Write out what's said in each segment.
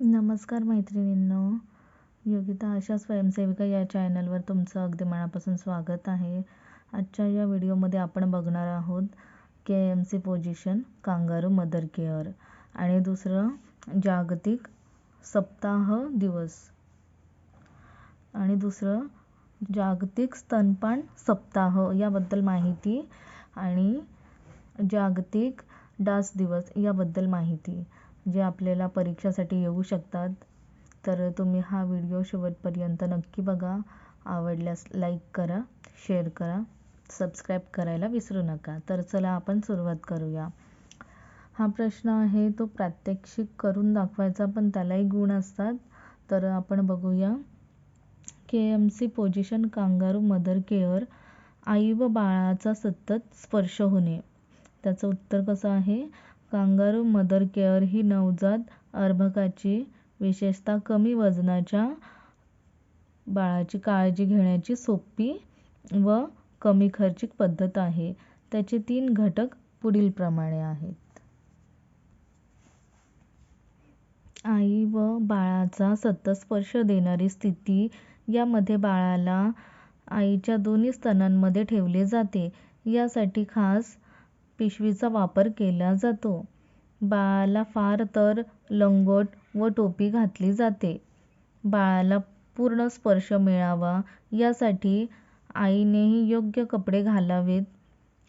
नमस्कार मैत्रिणींनो. योगिता अशा स्वयंसेविका या चॅनलवर तुमचं अगदी मनापासून स्वागत आहे. आजच्या या व्हिडिओमध्ये आपण बघणार आहोत K M C position kangaroo mother care आणि दुसरं जागतिक सप्ताह दिवस. आणि दुसरं जागतिक स्तनपान सप्ताह याबद्दल माहिती आणि जागतिक डास दिवस याबद्दल माहिती. जे आपल्याला परीक्षासाठी येऊ शकतात तर तुम्ही हा व्हिडिओ शेवटपर्यंत नक्की बघा. आवडल्यास लाईक करा शेअर करा सबस्क्राईब करायला विसरू नका. तर चला आपण सुरुवात करूया. हा प्रश्न आहे तो प्रात्यक्षिक करून दाखवायचा पण त्यालाही गुण असतात. तर आपण बघूया. K M C position kangaroo mother care आई व बाळाचा सतत स्पर्श होणे. त्याचं उत्तर कसं आहे? कांगारू मदर केअर ही नवजात अर्भकाची विशेषतः कमी वजनाच्या बाळाची काळजी घेण्याची सोपी व कमी खर्चिक पद्धत आहे. त्याचे तीन घटक पुढीलप्रमाणे आहेत. आई व बाळाचा सतत स्पर्श देणारी स्थिती यामध्ये बाळाला आईच्या दोन्ही स्तनांमध्ये ठेवले जाते. यासाठी खास पिशवीचा वापर केला जातो. बाळाला फार तर लंगोट व टोपी घातली जाते. बाळाला पूर्ण स्पर्श मिळावा यासाठी आईनेही योग्य कपडे घालावेत.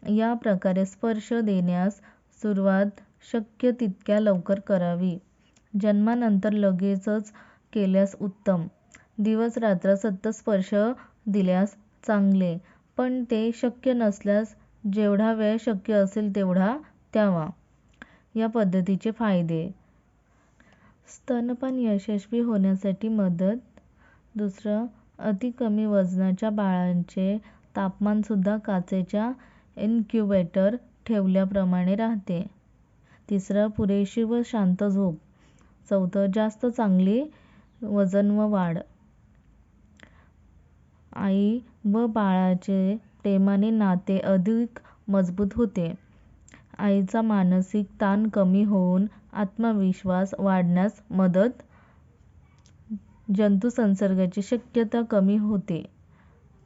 या प्रकारे स्पर्श देण्यास सुरुवात शक्य तितक्या लवकर करावी. जन्मानंतर लगेचच केल्यास उत्तम. दिवस रात्र सतत स्पर्श दिल्यास चांगले. पण ते शक्य नसल्यास जेवढा वेळ शक्य असेल तेवढा द्यावा. या पद्धतीचे फायदे. स्तनपान यशस्वी होण्यासाठी मदत. दुसरं अति कमी वजनाच्या बाळांचे तापमानसुद्धा काचेच्या इन्क्युबेटर ठेवल्याप्रमाणे राहते. तिसरं पुरेशी व शांत झोप. चौथं जास्त चांगली वजन व वाढ. आई व बाळाचे प्रेमाने नाते अधिक मजबूत होते. आईचा मानसिक ताण कमी होऊन आत्मविश्वास वाढण्यास मदत जंतुसंसर्गाची शक्यता कमी होते.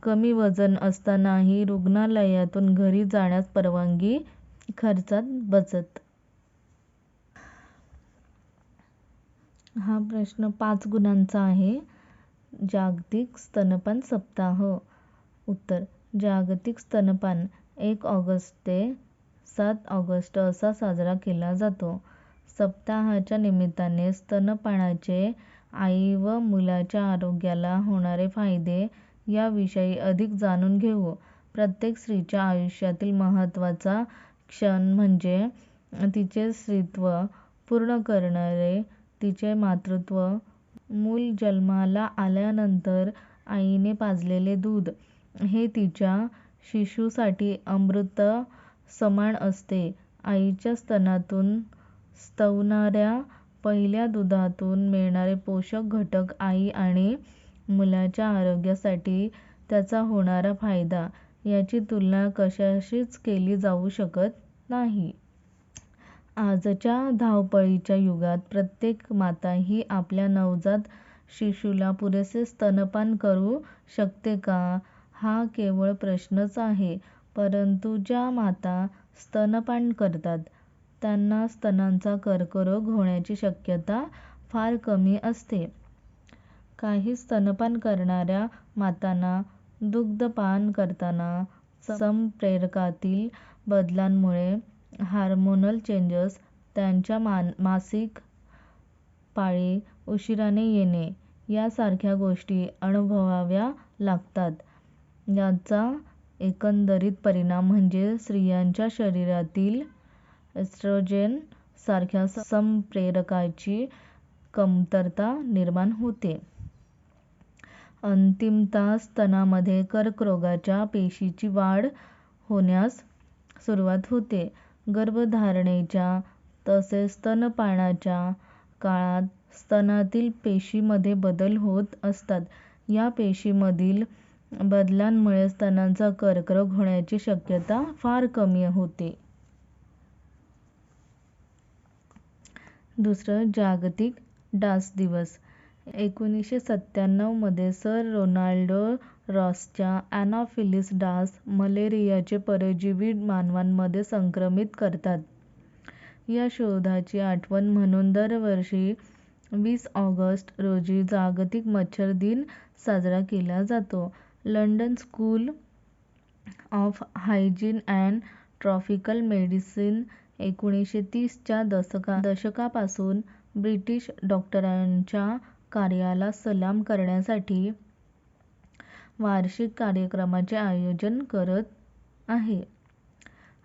कमी वजन असतानाही रुग्णालयातून घरी जाण्यास परवानगी खर्चात बचत. हा प्रश्न पाच गुणांचा आहे. जागतिक स्तनपान सप्ताह. उत्तर जागतिक स्तनपान एक ऑगस्ट ते सात ऑगस्ट असा साजरा केला जातो. सप्ताहाच्या निमित्ताने स्तनपानाचे आई व मुलाच्या आरोग्याला होणारे फायदे याविषयी अधिक जाणून घेऊ. प्रत्येक स्त्रीच्या आयुष्यातील महत्त्वाचा क्षण म्हणजे तिचे स्त्रीत्व पूर्ण करणारे तिचे मातृत्व मूल जन्माला आल्यानंतर आईने पाजलेले दूध. हे तिच्या शिशुसाठी अमृत समान असते. आईच्या स्तनातून स्तवणाऱ्या पहिल्या दुधातून मिळणारे पोषक घटक आई आणि मुलाच्या आरोग्यासाठी त्याचा होणारा फायदा याची तुलना कशाशीच केली जाऊ शकत नाही. आजच्या धावपळीच्या युगात प्रत्येक माता ही आपल्या नवजात शिशूला पुरेसे स्तनपान करू शकते का? हा केवळ प्रश्नच आहे. परंतु ज्या माता स्तनपान करतात त्यांना स्तनांचा कर्करोग होण्याची शक्यता फार कमी असते. काही स्तनपान करणाऱ्या मातांना दुग्धपान करताना संप्रेरकातील बदलांमुळे हार्मोनल चेंजेस त्यांच्या मासिक पाळी उशिराने येणे यासारख्या गोष्टी अनुभवाव्या लागतात. याचा एकंदरीत परिणाम म्हणजे स्त्रियांच्या शरीरातील एस्ट्रोजेन सारख्या संप्रेरकाची कमतरता निर्माण होते. अंतिमतः स्तनामध्ये कर्करोगाच्या पेशीची वाढ होण्यास सुरुवात होते. गर्भधारणेच्या तसेच स्तनपानाच्या काळात स्तनातील पेशीमध्ये बदल होत असतात. या पेशीमधील बदलांमुळे स्तनांचा कर्करोग होण्याची शक्यता फार कमी होते. दुसरं जागतिक डास दिवस. एकोणीसशे सत्त्याण्णवमध्ये सर रोनाल्डो रॉसच्या ॲनाफिलिस डास मलेरियाचे परजीवी मानवांमध्ये संक्रमित करतात. या शोधाची आठवण म्हणून दरवर्षी वीस ऑगस्ट रोजी जागतिक मच्छर दिन साजरा केला जातो. London school of hygiene and tropical medicine एकोणीसशे तीसच्या दशकापासून ब्रिटिश डॉक्टरांच्या कार्याला सलाम करण्यासाठी वार्षिक कार्यक्रमाचे आयोजन करत आहे.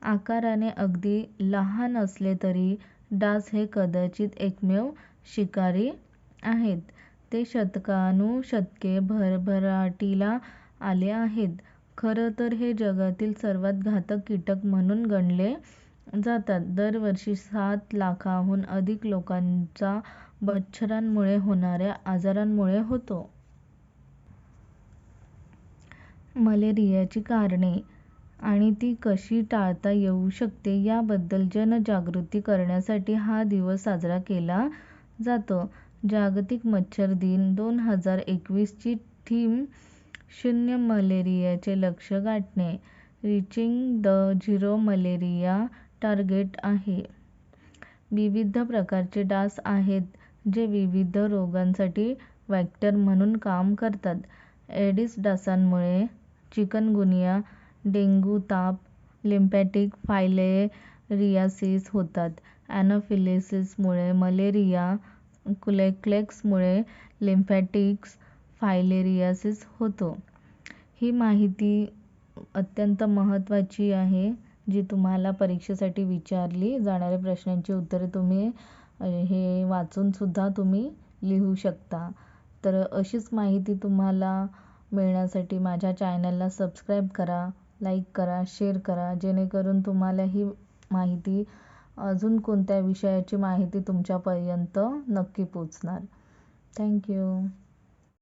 आकाराने अगदी लहान असले तरी डास हे कदाचित एकमेव शिकारी आहेत. ते शतकानुशतके भरभराटीला आले आहेत. खरं तर हे जगातील सर्वात घातक कीटक म्हणून गणले जातात. दरवर्षी सात लाखांहून अधिक लोकांचा मच्छरांमुळे होणाऱ्या आजारांमुळे होतो. मलेरियाची कारणे आणि ती कशी टाळता येऊ शकते याबद्दल जनजागृती करण्यासाठी हा दिवस साजरा केला जातो. जागतिक मच्छर दिन दोन हजार एकवीस ची थीम शून्य मलेरियाचे लक्ष्य गाठणे reaching the zero malaria target आहे. विविध प्रकारचे डास आहेत जे विविध रोगांसाठी व्हेक्टर म्हणून काम करतात. एडिस डासांमुळे चिकनगुनिया, डेंग्यू, ताप, लिम्फॅटिक फायलेरियासिस होतात. ॲनाफिलिसमुळे मलेरिया, कुलेक्लेक्समुळे लिम्फॅटिक फायलेरियासिस होतो. ही माहिती अत्यंत महत्त्वाची आहे जी तुम्हाला परीक्षेसाठी विचारली जाणाऱ्या प्रश्नांची उत्तरे तुम्ही हे वाचूनसुद्धा तुम्ही लिहू शकता. तर अशीच माहिती तुम्हाला मिळण्यासाठी माझ्या चॅनलला सबस्क्राईब करा, लाईक करा, शेअर करा जेणेकरून तुम्हाला ही माहिती अजून कोणत्या विषयाची माहिती तुमच्यापर्यंत नक्की पोचणार. थँक्यू